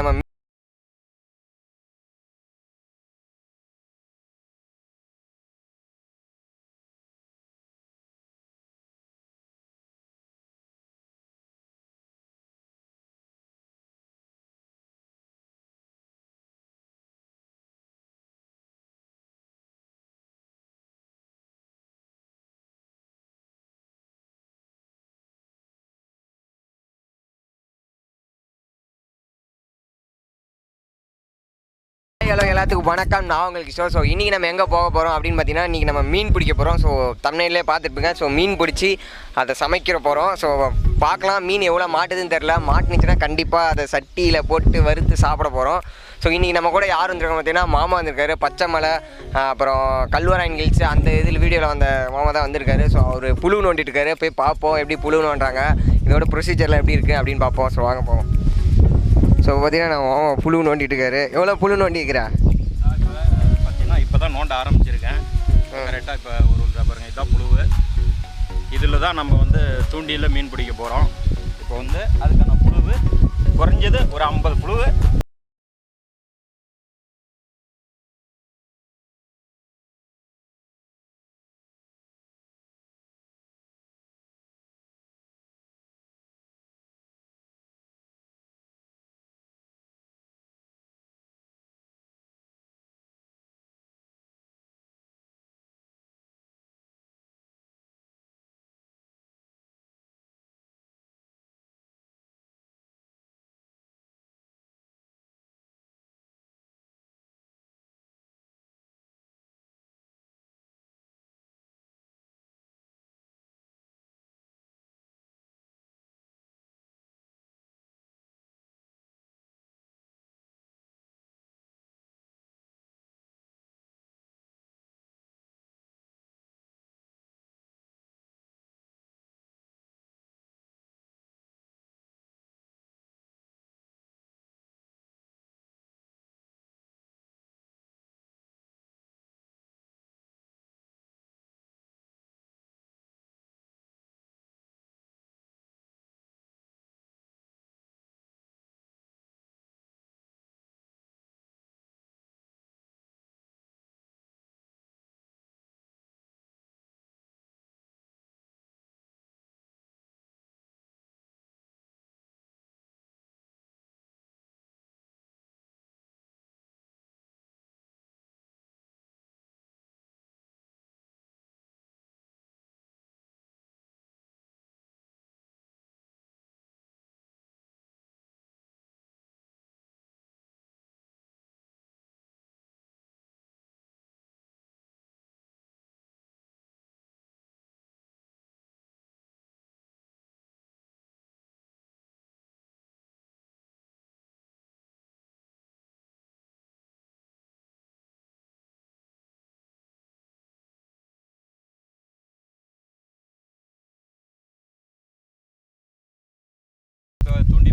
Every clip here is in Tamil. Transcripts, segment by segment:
நம்ம ஹலோ எல்லாத்துக்கும் வணக்கம். நான் உங்களுக்கு ஸோ ஸோ இன்றைக்கி நம்ம எங்கே போக போகிறோம் அப்படின்னு பார்த்தீங்கன்னா இன்றைக்கி நம்ம மீன் பிடிக்க போகிறோம் ஸோ தமிழ்லேயே பார்த்துருப்பீங்க. ஸோ மீன் பிடிச்சி அதை சமைக்கிற போகிறோம் ஸோ பார்க்கலாம். மீன் எவ்வளோ மாட்டுதுன்னு தெரில மாட்டுனுச்சுன்னா கண்டிப்பாக அதை சட்டியில் போட்டு வறுத்து சாப்பிட போகிறோம் ஸோ இன்றைக்கி நம்ம கூட யார் வந்திருக்கோம் பார்த்தீங்கன்னா மாமா வந்திருக்காரு. பச்சை மலை அப்புறம் கல்வராயன் ஹில்ஸ் அந்த இதில் வீடியோவில் வந்த மாமா தான் வந்திருக்காரு. ஸோ அவர் புழு நோண்டிட்டு இருக்காரு. போய் பார்ப்போம் எப்படி புழு நோண்டுறாங்க இதோட ப்ரொசீஜர்லாம் எப்படி இருக்குது அப்படின்னு பார்ப்போம். ஸோ வாங்க போவோம். ஸோ பார்த்தீங்கன்னா நான் புழு நோண்டிட்டு இருக்காரு எவ்வளோ புழு நோண்டிக்கிறா பார்த்தீங்கன்னா இப்போ தான் நோண்ட ஆரம்பிச்சிருக்கேன். கரெக்டாக இப்போ ஒரு ஒரு பாருங்க. இதுதான் புழுவு. இதில் தான் நம்ம வந்து தூண்டியில் மீன் பிடிக்க போகிறோம் இப்போ வந்து அதுக்கான புழுவு குறைஞ்சது ஒரு ஐம்பது புழுவு.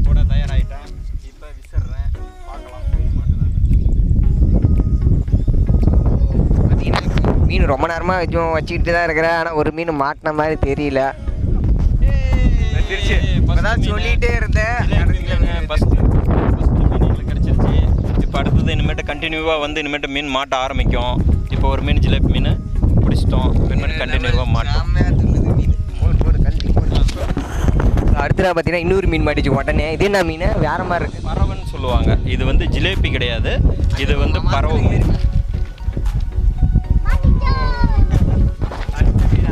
போட தயாராகிட்டேன் இப்போ விசிறேன். பார்க்கலாம். பார்த்தீங்கன்னா மீன் ரொம்ப நேரமாக கொஞ்சம் வச்சுக்கிட்டு தான் இருக்கிறேன். ஆனால் ஒரு மீன் மாட்டின மாதிரி தெரியல. சொல்லிட்டே இருந்தேன். ஃபஸ்ட்டு மீன். கிடச்சிருச்சு. இப்போ அடுத்தது இனிமேட்டு கண்டினியூவாக வந்து இனிமேட்டு மீன் மாட்ட ஆரம்பிக்கும். இப்போ ஒரு மீன் ஜிலேபி மீன் பிடிச்சிட்டோம் இனிமேட்டு கண்டினியூவாக மாட்டோம். அடுத்ததா பார்த்தீங்கன்னா இன்னொரு மீன் மாட்டிச்சு. உடனே இது என்ன மீன்? வேற மாதிரி இருக்கு. பறவைன்னு சொல்லுவாங்க. இது வந்து ஜிலேபி கிடையாது. இது வந்து பறவை மீன்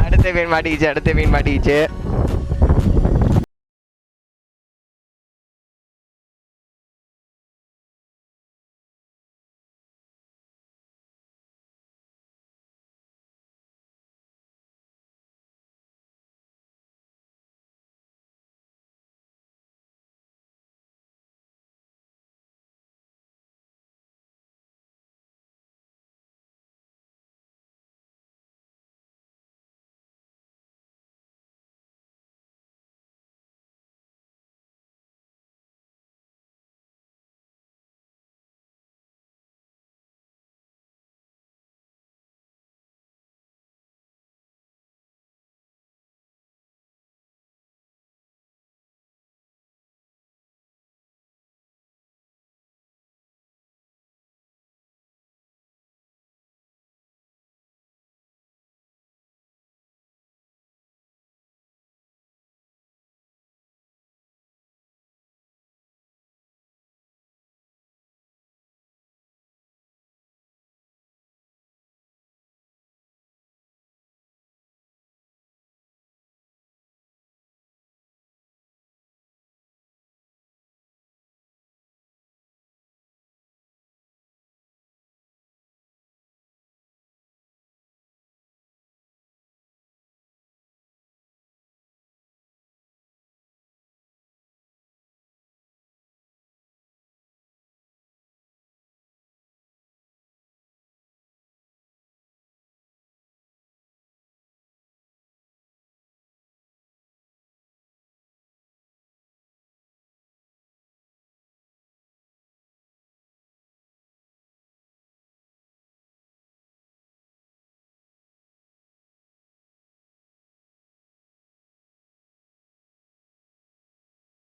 அடுத்த மீன் மாட்டிக்கிச்சு அடுத்த மீன் மாட்டிக்கிச்சு.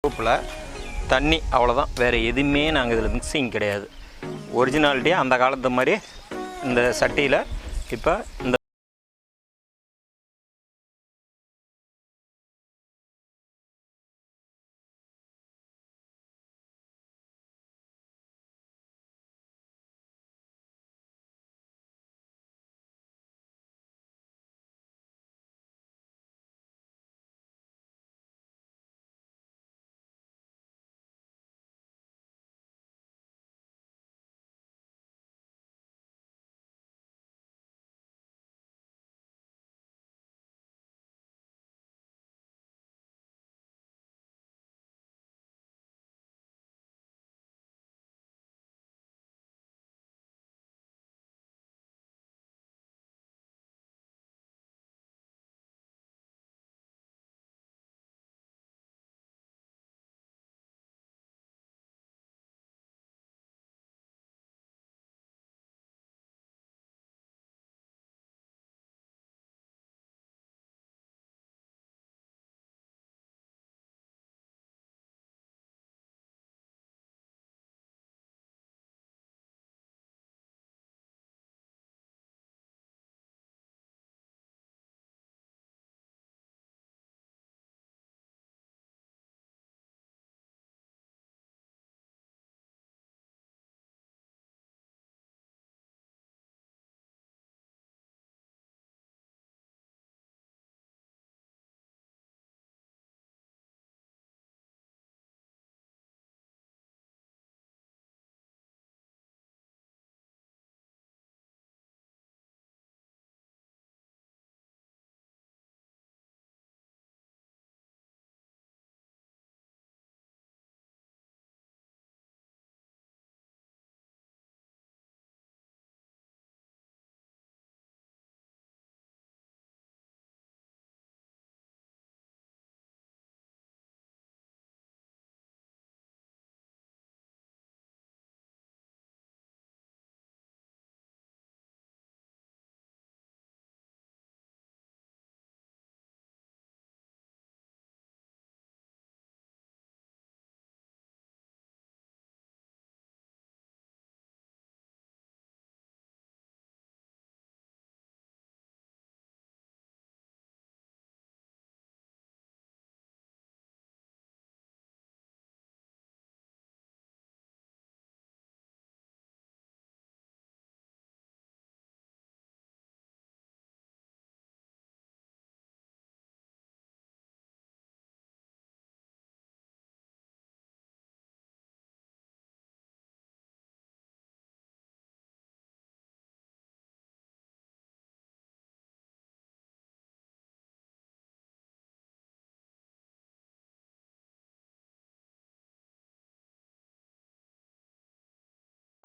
குரூப்பில் தண்ணி அவ்வளோதான் வேறு எதுவுமே நாங்கள் இதில் மிக்சிங் கிடையாது. ஒரிஜினாலிட்டியாக அந்த காலத்து மாதிரி இந்த சட்டியில் இப்போ இந்த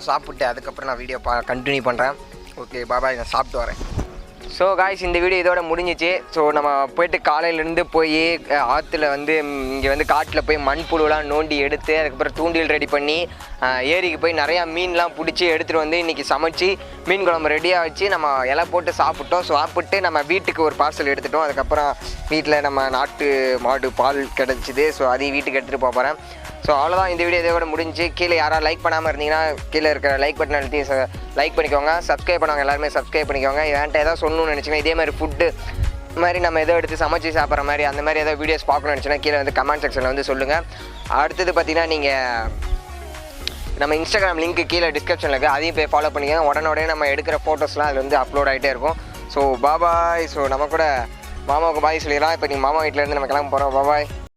சாப்பிட்டு அதுக்கப்புறம் நான் வீடியோ பா கண்டினியூ பண்ணுறேன் ஓகே பாபாய் நான் சாப்பிட்டு வரேன். ஸோ காய்ஸ் இந்த வீடியோ இதோட முடிஞ்சிச்சு. ஸோ நம்ம போயிட்டு காலையிலேருந்து போய் ஆற்றுல வந்து இங்கே வந்து காட்டில் போய் மண்புழுலாம் நோண்டி எடுத்து அதுக்கப்புறம் தூண்டில் ரெடி பண்ணி ஏரிக்கு போய் நிறையா மீன்லாம் பிடிச்சி எடுத்துகிட்டு வந்து இன்றைக்கி சமைச்சு மீன் குழம்பு ரெடியாக வச்சு நம்ம இலை போட்டு சாப்பிட்டோம். சாப்பிட்டு நம்ம வீட்டுக்கு ஒரு பார்சல் எடுத்துட்டோம். அதுக்கப்புறம் வீட்டில் நம்ம நாட்டு மாடு பால் கிடச்சிது. ஸோ அதையும் வீட்டுக்கு எடுத்துகிட்டு போகிறேன் ஸோ அவ்வளோதான் இந்த வீடியோ இதோட முடிஞ்சு. கீழே யாராவது லைக் பண்ணாமல் இருந்தீங்கன்னா கீழே இருக்கிற லைக் பட்டன் அழுத்தி லைக் பண்ணிக்கோங்க. சப்ஸ்கிரைப் பண்ணவங்க எல்லாருமே சப்ஸ்கிரைப் பண்ணிக்கோங்க. என்கிட்ட ஏதாவது சொல்லணும்னு நினச்சிங்கன்னா இதே மாதிரி ஃபுட்டு மாதிரி நம்ம ஏதோ எடுத்து சமைச்சு சாப்பிட்ற மாதிரி அந்த மாதிரி ஏதோ வீடியோஸ் பார்க்கணும்னு நினச்சினா கீழே வந்து கமெண்ட் செக்ஷனில் வந்து சொல்லுங்கள் அடுத்தது பார்த்தீங்கன்னா நீங்கள் நம்ம இன்ஸ்டாகிராம் லிங்க் கீழே டிஸ்கிரிப்ஷனில் இருக்குது அதையும் போய் ஃபாலோ பண்ணிக்கோங்க. உடனே உடனே நம்ம எடுக்கிற ஃபோட்டோஸ்லாம் அதில் வந்து அப்லோட் ஆகிட்டே இருக்கும். ஸோ பாபாய் ஸோ நம்ம கூட மாமாவுக்கு பாய் சொல்லிடலாம். இப்போ நீங்கள் மாமா வீட்டிலேருந்து நம்ம கிளம்ப போகிறோம் பாபாய்